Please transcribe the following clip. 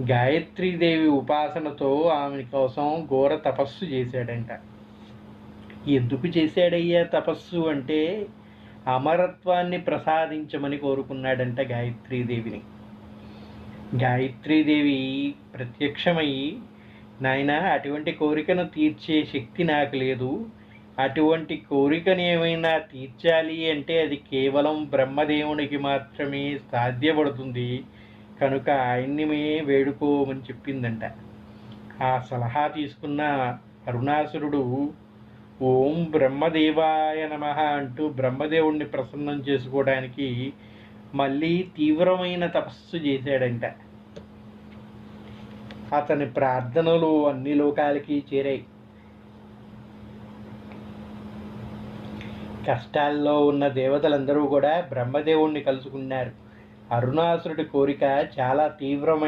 గాయత్రీదేవి ఉపాసనతో ఆమె కోసం ఘోర తపస్సు చేశాడంట. ఎందుకు చేశాడయ్యా తపస్సు అంటే అమరత్వాన్ని ప్రసాదించమని కోరుకున్నాడంట గాయత్రీదేవిని. గాయత్రీదేవి ప్రత్యక్షమై నాయన అటువంటి కోరికను తీర్చే శక్తి నాకు లేదు. అటువంటి కోరికను ఏమైనా తీర్చాలి అంటే అది కేవలం బ్రహ్మదేవునికి మాత్రమే సాధ్యపడుతుంది. కనుక ఆయన్ని వేడుకోమని చెప్పిందంట. ఆ సలహా తీసుకున్న అరుణాసురుడు ఓం బ్రహ్మదేవాయ నమ అంటూ బ్రహ్మదేవుణ్ణి ప్రసన్నం చేసుకోవడానికి మళ్ళీ తీవ్రమైన తపస్సు చేశాడంట. అతని ప్రార్థనలు అన్ని లోకాలకి చేరాయి. కష్టాల్లో ఉన్న దేవతలందరూ కూడా బ్రహ్మదేవుణ్ణి కలుసుకున్నారు. అరుణాసురుడి కోరిక చాలా తీవ్రమైన